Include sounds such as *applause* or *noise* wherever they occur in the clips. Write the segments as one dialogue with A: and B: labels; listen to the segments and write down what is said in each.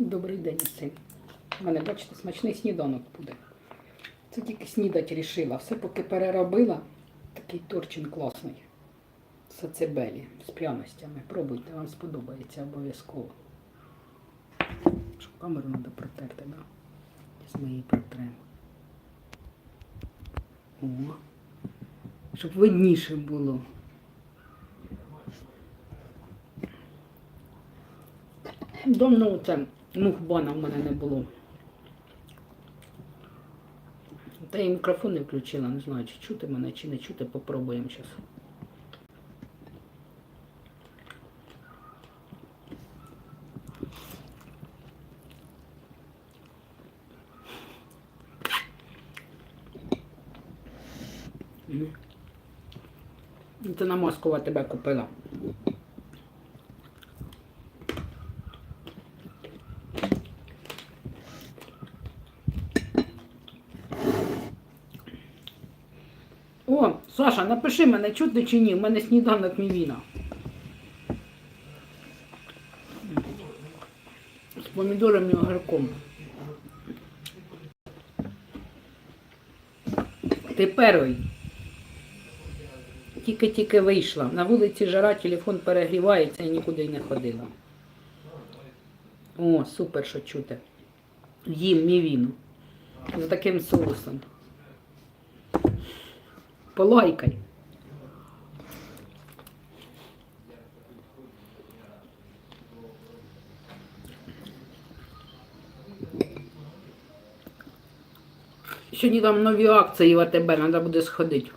A: Добрий день всім. У мене, бачите, смачний сніданок буде. Це тільки снідать рішила. Все поки переробила. Такий торчин класний. Сацебелі з пряностями. Пробуйте, вам сподобається обов'язково. Щоб камеру треба протерти, да? Ми її протремо. О. Щоб видніше було. Давно це мухбана в мене не було. Та я мікрофон не включила, не знаю, чи чути мене, чи не чути, попробуємо зараз. Це на Москова тебе купила. О, Саша, напиши мене, чути чи ні, в мене сніданок мівіна. З помідором і огірком. Ти перший. Тільки-тільки вийшла. На вулиці жара, телефон перегрівається і нікуди й не ходила. О, супер, що чути. Їм мівіну. З таким соусом. Полайкай. Сьогодні там нові акції в АТБ, треба буде сходити.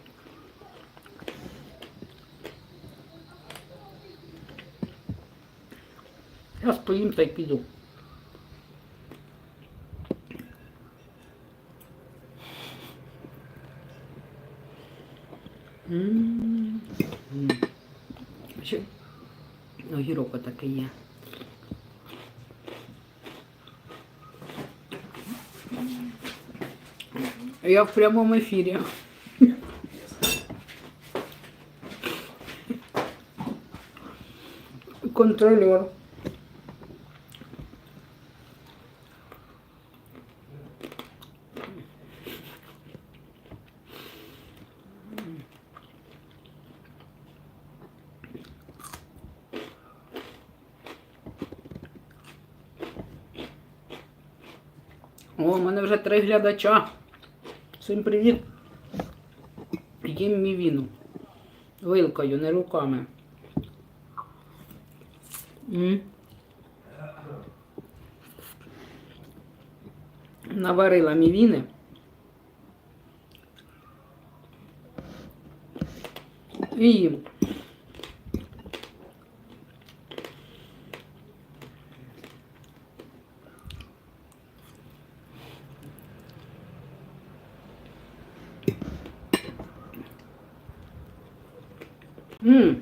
A: Я поїм та й піду. М. М. Ще огірок отакий є. Я в прямому ефірі. Контролер. О, у мене вже три глядача. Всім привіт. Їм мівіну. Вилкою, не руками. М. Наварила мівіни. І їм. М,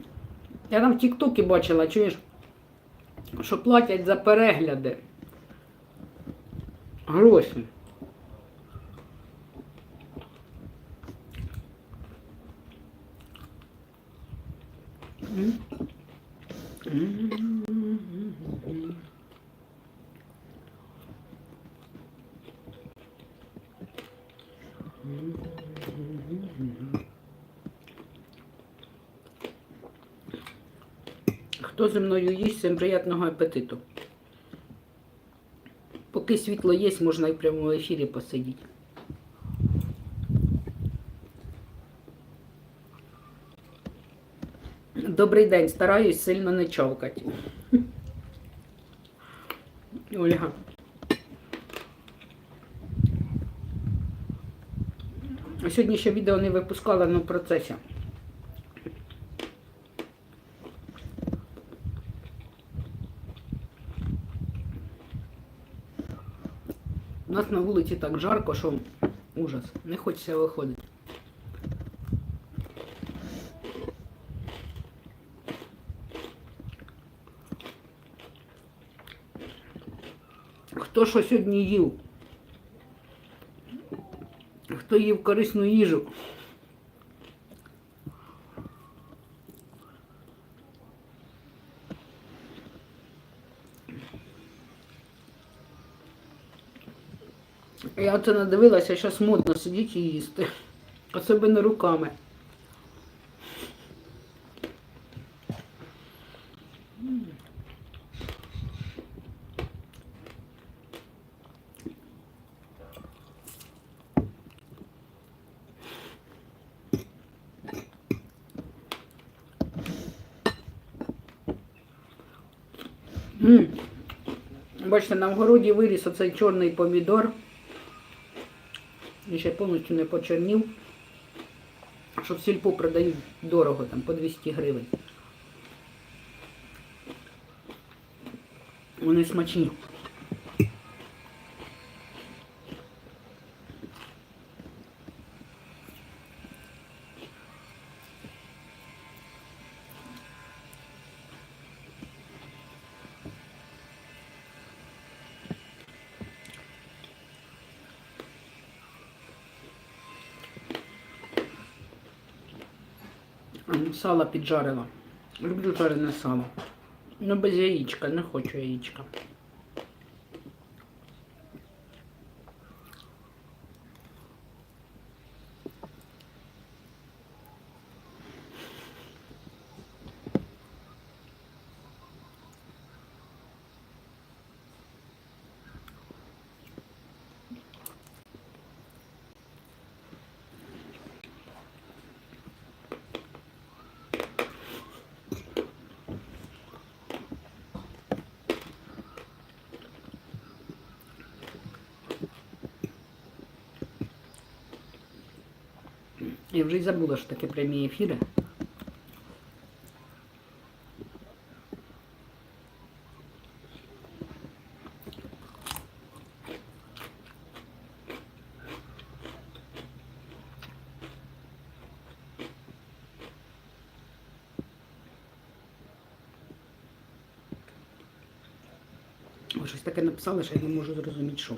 A: Я там в Тіктокі бачила, чуєш, що платять за перегляди. Гроші. М. Хто зі мною їсть, всім приємного апетиту. Поки світло є, можна і в прямому ефірі посидіти. Добрий день, стараюсь сильно не човкати. Ольга. Сьогодні ще відео не випускала, але в процесі. Нас на вулиці так жарко, що ужас. Не хочеться виходити. Хто що сьогодні їв? Хто їв корисну їжу? Я оце надивилася, зараз модно сидіти і їсти. Особливо руками. Бачите, на вгороді виріс оцей чорний помідор. Він ще повністю не почернів. Що в сільпо продають дорого, там по 200 гривень. Вони смачні. Сало піджарила. Люблю жарене сало. Ну без яєчка, не хочу яєчка. Я вже й забула, що таке прямі ефіри. Щось таке написали, що я не можу зрозуміти, що.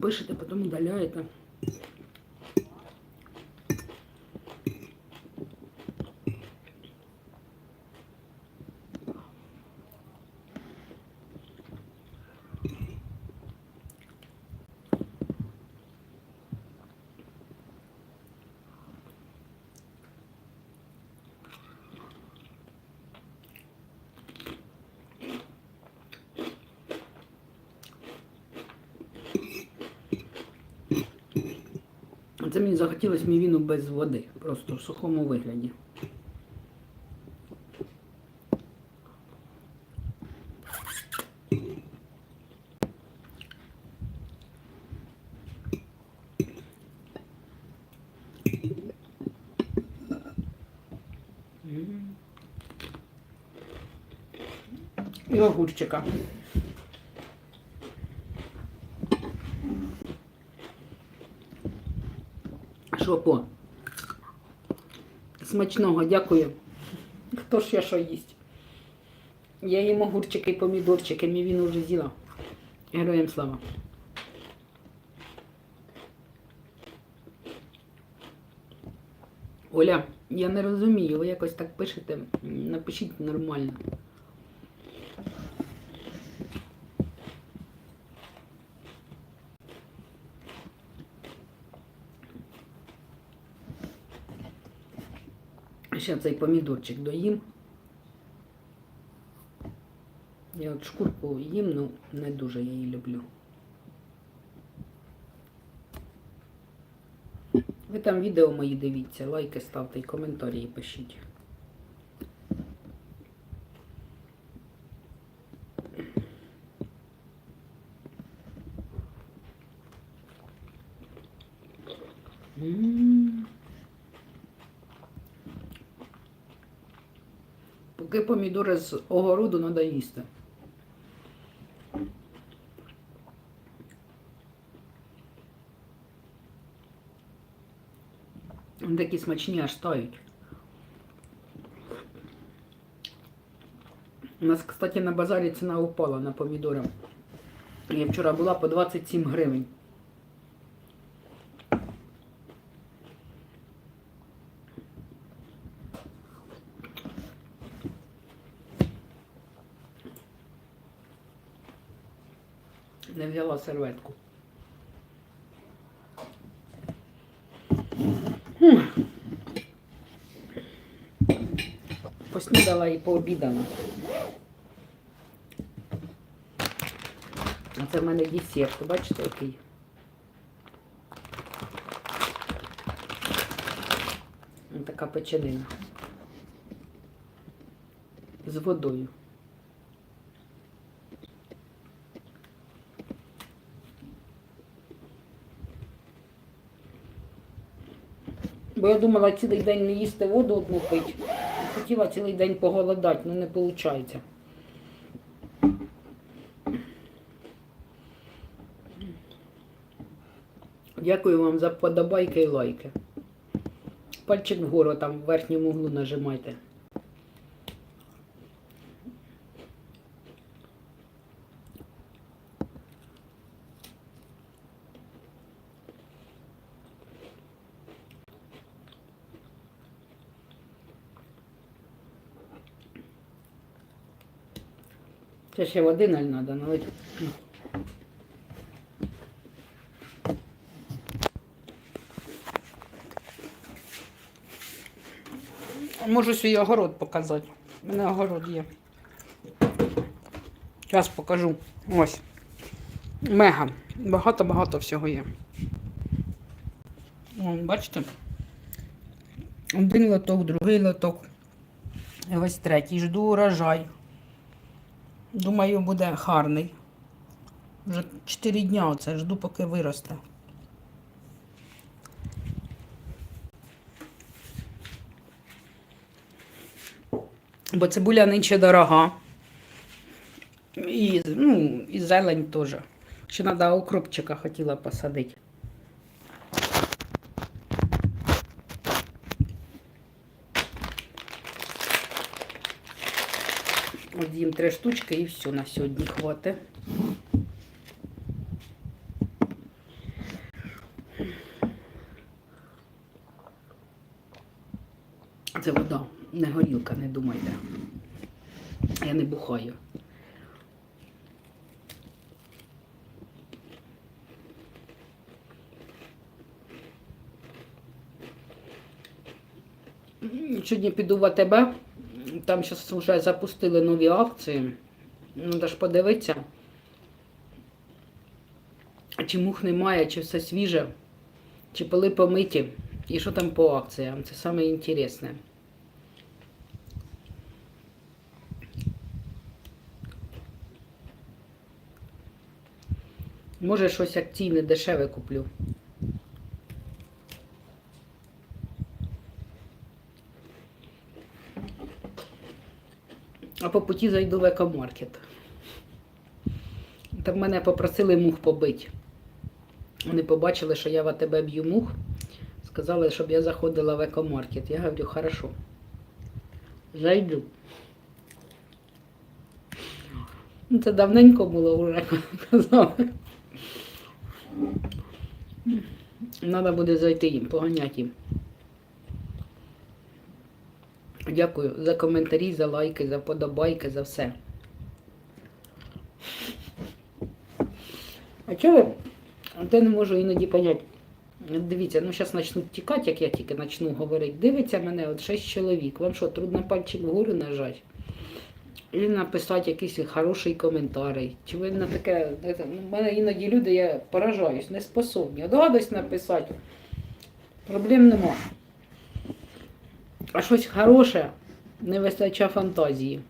A: Пишете, потом удаляєте. Це мені захотілося мівіну без води, просто в сухому вигляді. І огурчика. Що? Смачного, дякую. Хто ще що їсть? Я їм огурчики і помідорчики, мій він вже з'їла. Героям слава. Оля, я не розумію, ви якось так пишете. Напишіть нормально. Ще цей помідорчик доїм. Я от шкурку їм, ну не дуже я її люблю. Ви там відео мої дивіться, лайки ставте і коментарі пишіть. М. Поки помідори з огороду треба їсти. Такі смачні аж тають. У нас, кстати, на базарі ціна упала на помідори. Я вчора була по 27 гривень. Не взяла серветку. Поснідала і пообідала. А це в мене десерт. Бачите, який? Ось така печенина. З водою. Бо я думала цілий день не їсти воду одну пить. Хотіла цілий день поголодати, але не виходить. Дякую вам за подобайки і лайки. Пальчик вгору там в верхньому углу нажимайте. Це ще води наль треба налити. Можу свій огород показати. У мене огород є. Зараз покажу. Ось. Мега. Багато-багато всього є. Вон, бачите? Один лоток, другий лоток. Ось третій. Жду урожай. Думаю, буде гарний. Вже 4 дня оце жду, поки виросте. Бо цибуля нинче дорога. І, ну, і зелень теж. Ще треба укропчика хотіла посадити. От їм три штучки і все на сьогодні хватить. Це вода, не горілка, не думайте. Я не бухаю. Сьогодні піду в АТБ. Там зараз вже запустили нові акції. Треба ж подивитися. Чи мух немає, чи все свіже, чи поли помиті. І що там по акціям? Це саме інтересне. Може щось акційне дешеве куплю. По путі зайду в екомаркет. Там мене попросили мух побити. Вони побачили, що я в АТБ б'ю мух. Сказали, щоб я заходила в екомаркет. Я говорю, хорошо. Зайду. Ну, Це давненько було вже, казали. Треба буде зайти їм, поганяти їм. Дякую за коментарі, за лайки, за подобайки, за все. А чого? Я не можу іноді поняти. Дивіться, ну зараз почнуть тікати, як я тільки почну говорити. Дивиться мене от 6 чоловік. Вам що, трудно пальчик вгору нажати? І написати якийсь хороший коментарій. Чи ви на таке. знаєте, ну, мене іноді люди, я поражаюсь, не способні. Догадуюсь написати. Проблем нема. А щось хороше не вистачає фантазії.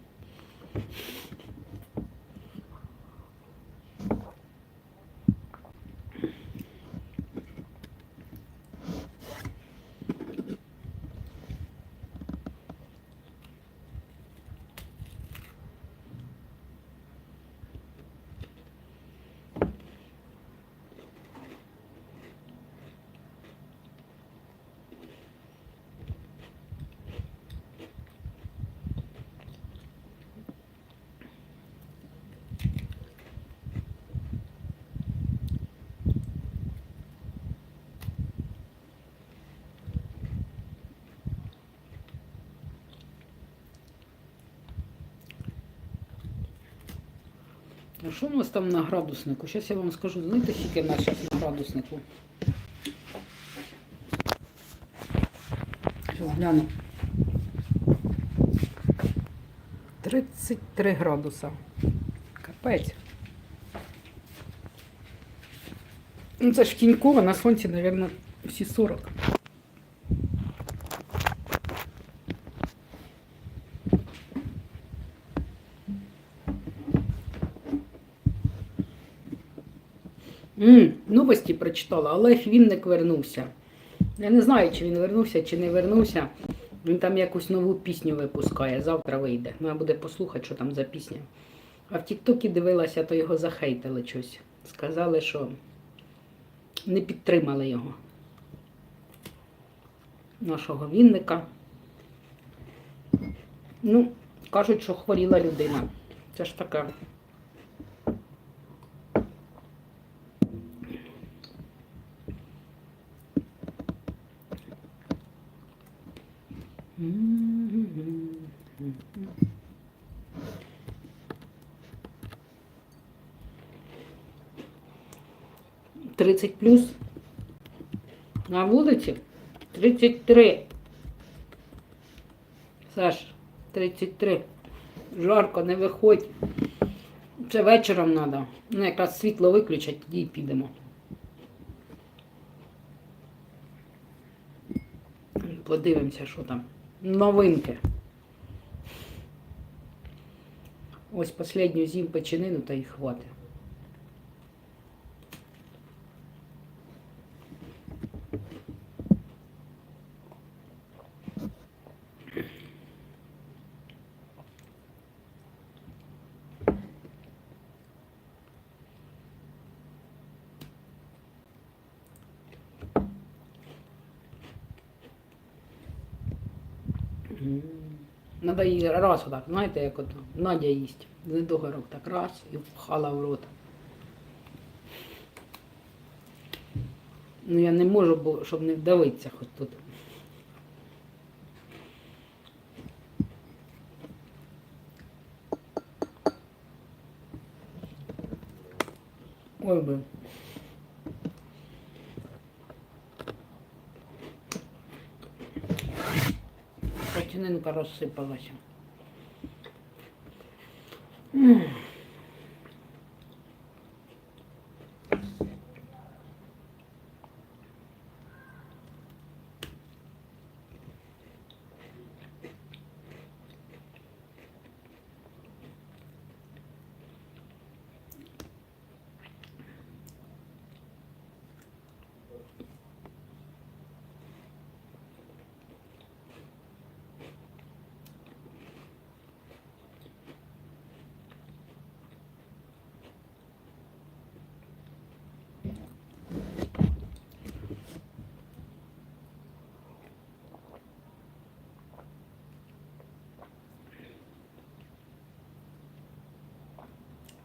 A: А що у нас там на градуснику? Зараз я вам скажу, знаєте, скільки в на градуснику? Зараз гляну. 33 градуса. Капець. Ну це ж тінько, а на сонці, мабуть, всі 40. Новості прочитала, але Вінник вернувся. Я не знаю, чи він вернувся, чи не вернувся. Він там якусь нову пісню випускає, завтра вийде. Ну Вона буде послухати, що там за пісня. А в Тіктокі дивилася, то його захейтили щось. Сказали, що не підтримали його, нашого вінника. Ну, кажуть, що хворіла людина. Це ж така. 30 плюс. На вулиці 33. Саш, 33. Жарко, не виходь. Це вечором треба. Ну, якраз світло виключать, тоді і підемо. Подивимося, що там. Новинки. Ось последню зім печенину та й хватить. Надо її раз отак, знаєте, як от Надя їсть. з Недогорок так раз і впхала в рот. Ну я не можу, бо щоб не вдавитися хоч тут. Ой. Картининка розсипалася. М.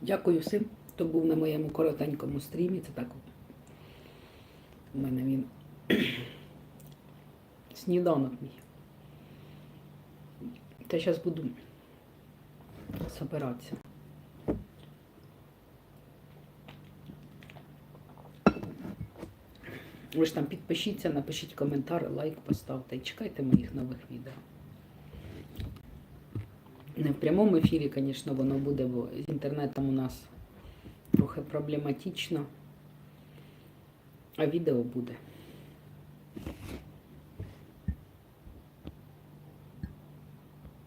A: Дякую всім, хто був на моєму коротенькому стрімі. Це так. У мене він *clears throat* сніданок мій. Та зараз буду збиратися. Ви ж там підпишіться, напишіть коментар, лайк поставте і чекайте моїх нових відео. Не в прямому ефірі, звісно, воно буде, бо з інтернетом у нас трохи проблематично. А відео буде.